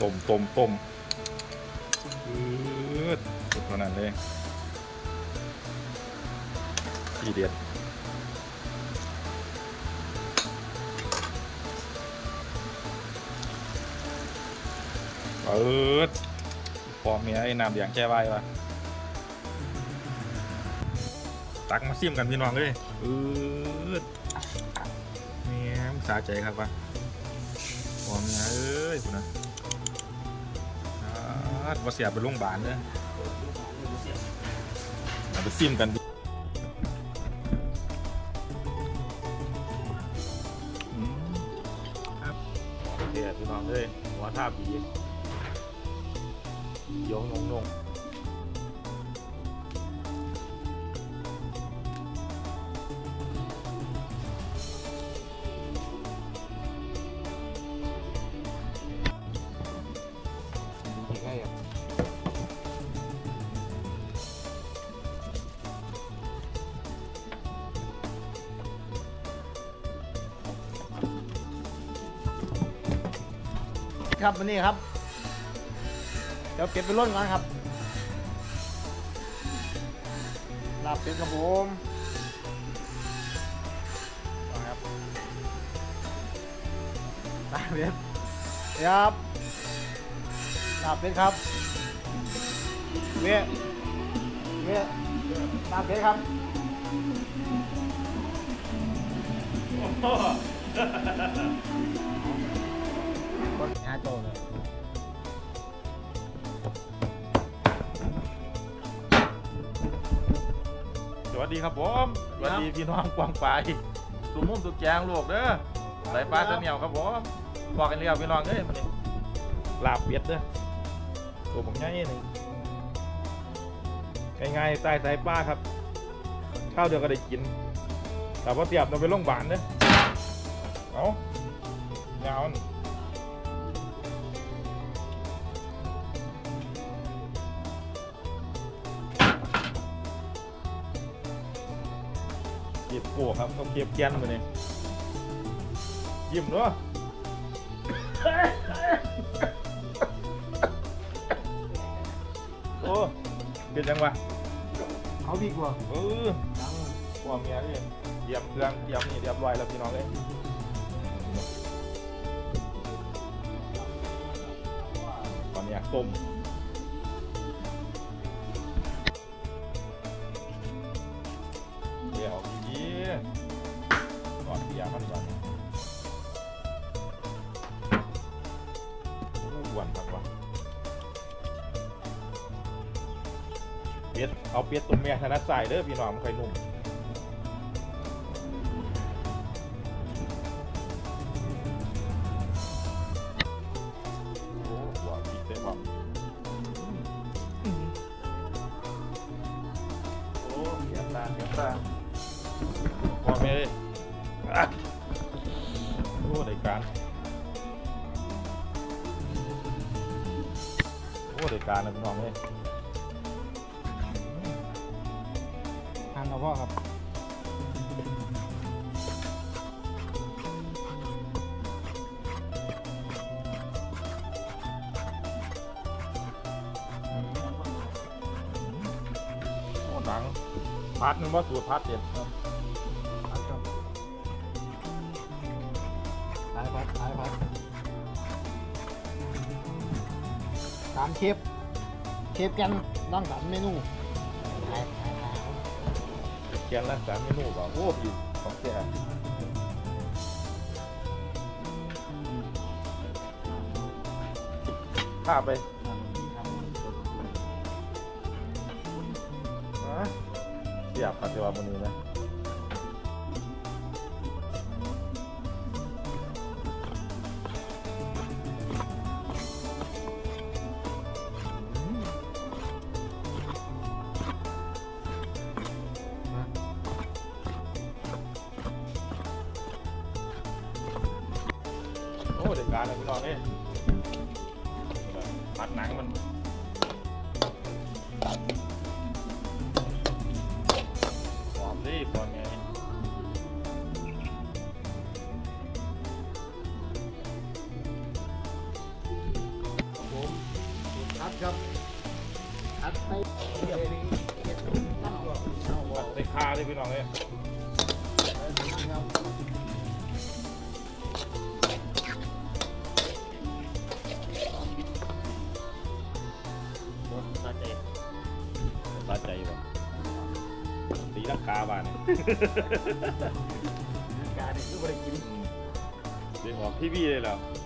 ต้มต้มต้มอืดสุดเท่านั้นเลยทีเด็ดเปิดพอเมียไอ้น้ำอย่างแก้ไว้ปะตักมาซิมกันพี่น้องเลยอืดเมียมสาใจครับวะพอเมียเอ้ยคุณนะ ดมาเสียไปโรงพยาบาลเด้อเอาไปซิมกันดิอืมครับโอเคพี่น้องเอ้ยหัวท่าบีโยงนงนง ครับวันนี้ครับ เดี๋ยวเป็ดไปร่นก่อนครับลาบเป็ดครับผมครับลาบเป็ดครับลาบเป็ดครับเวเวียลาบเป็ดครับโอ้ ก็หาโจเลยสวัสดีครับผมสวัสดีพี่น้องกวางไปสุมุมสุกแจงลูกเด้อใส่ปลาเสนียวครับผมบอกกันเรียวพี่น้องเอ้ยมันนี่ลาบเป็ดเด้อตัวผมง่ายหนึ่งง่ายๆใต้สายป้าครับ ข้าวเดียวก็ได้กิน แต่ว่าเตรียมเราไปโรงพยาบาลเด้อเอาเงาน่ โก้ครับต้องเก็บแกนมาเนี่ยยิ้มเนาะโอ้เป็นยังวะเขาดีกว่าเออพ่อเมียเลยเตรียมเครื่องเตรียมนี่เรียบร้อยแล้วพี่น้องเลยตอนนี้ต้ม เป็ดเอาเป็ดตัวเมียถนัดใส่เด้อพี่น้องมันค่อยนุ่มโอ้หัวพริกได้ป่ะโอ้เสียบตาเสียบตาพอไหมเลยอะโอ้ได้การโอ้ได้การนะพี่น้องเลย เอาพ่อครับโอ้หนังพัดนึงว่าสูตรพัดเด็ดครับพัดครับสายพัดสายพัดสามเชฟเชฟกันร่างสรรค์เมนู เขียนรักษาเมนูก่อนโอ้พี่ของแกข้าไปเสียบปัจจุบันวันนี้นะ กการเลยพี่น้องเอ้ยพัดหนังมันหอมดิพอไงครับอัดไปเรียบนี้เก็บตั้งตัวเอาบอกใส่คาเลยพี่น้องเลย ตีลังกาบ้านเนี่ยการนี่คือบ่ได้กินเดี๋ยวบอกพี่พี่เลยแล้วโ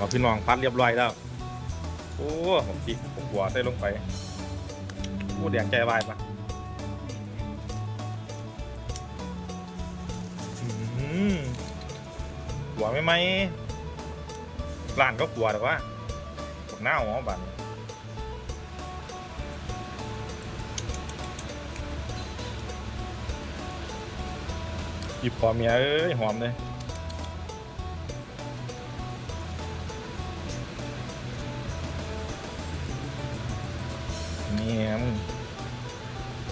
เอาพี่น้องพัดเรียบร้อยแล้วโอ้ผมจิผมหัวใส่ลงไปโอ้แดงใจวายปะหัวไม่ไหมร้านก็กลัวแต่ว่าหน้าหัวบันหยิบพอเมียเอ้ยหอมเลย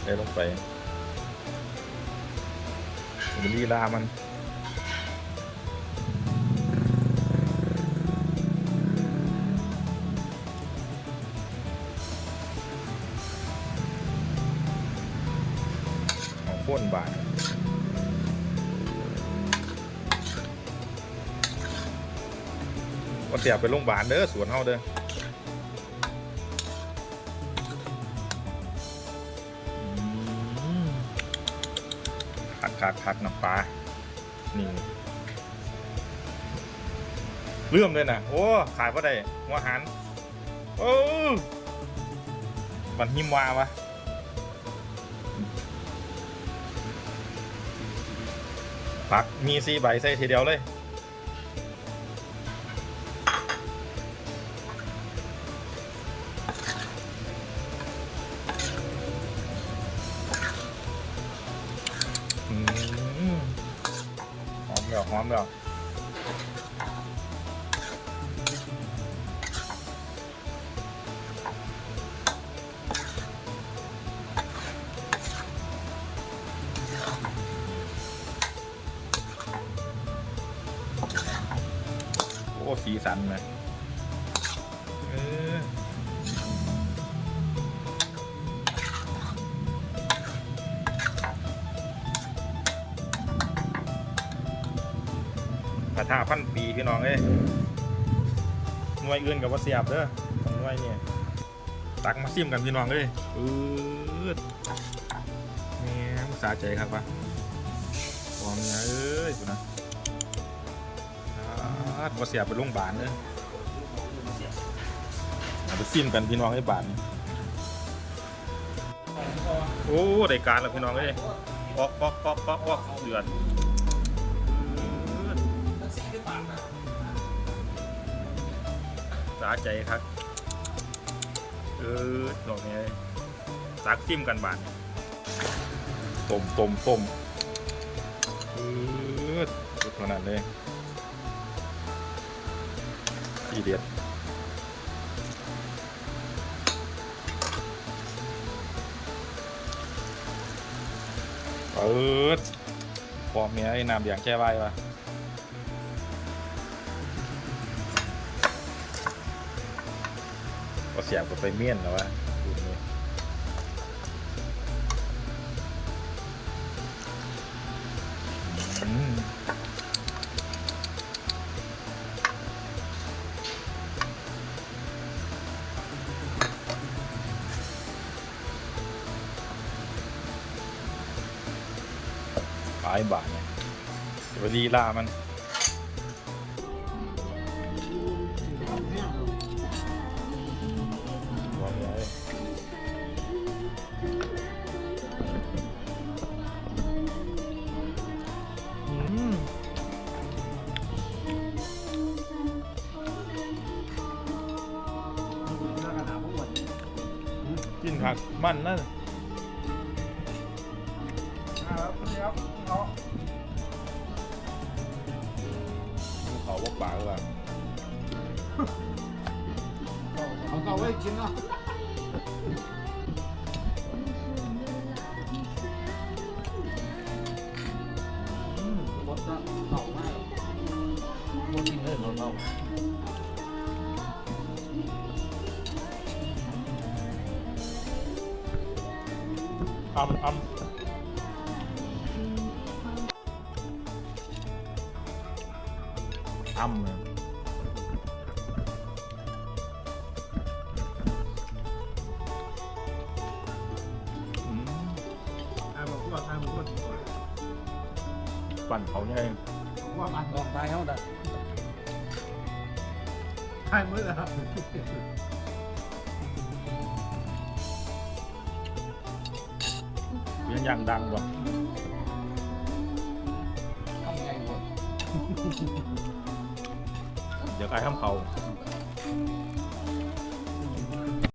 ใส่ลงไปมันลีลามันของโค่นบาทก็เสียไปโรงพยาบาลเด้อสวนเฮาเด้อ คักคักคักน้ำปลา นี่เรื่อมเลยนะโอ้ ขายเพราะได้หัวหันโอ้บันหิมวาวะผักมีสีใบใส่ทีเดียวเลย สีสันนะเออกระทาพันปีพี่น้องเอ้ยหน่วยอื่นกับว่าเสียบเด้อของหน่วยเนี่ยตักมาซิมกันพี่น้องเอ้ยอืดนี่ยสาใจครับปะวางเนี่ยเอ้ยกูนะ อ่าว่าเสียบไปโรงพยาบาลเด้อเอาไปซิมกันพี่น้องไอ้บาทนี่โอ้ได้การแล้วพี่น้องเอ้ยปอกปอกปอกปอกปอกเดือดสาใจครับ เออดอกนี้ซักจิ้มกันบานต้มต้มต้มเออสุดขนาดเลย ทีเด็ดเออพอเมียไอ้น้ำอย่างแช่ไว้ปะก็เสียบกับไปเมียนแล้ววะดูนี่อืม ท้ายบาทเนี่ยไปดีลามันวางไว้กินผักมันนะ่น เอาเอาไว้กินเนาะบดนะเต่ ลองตายเขาได้ทายมือครับเรียนอย่างดังว่ะทำไงวะเดี๋ยวไอ้ข้ามเขาเ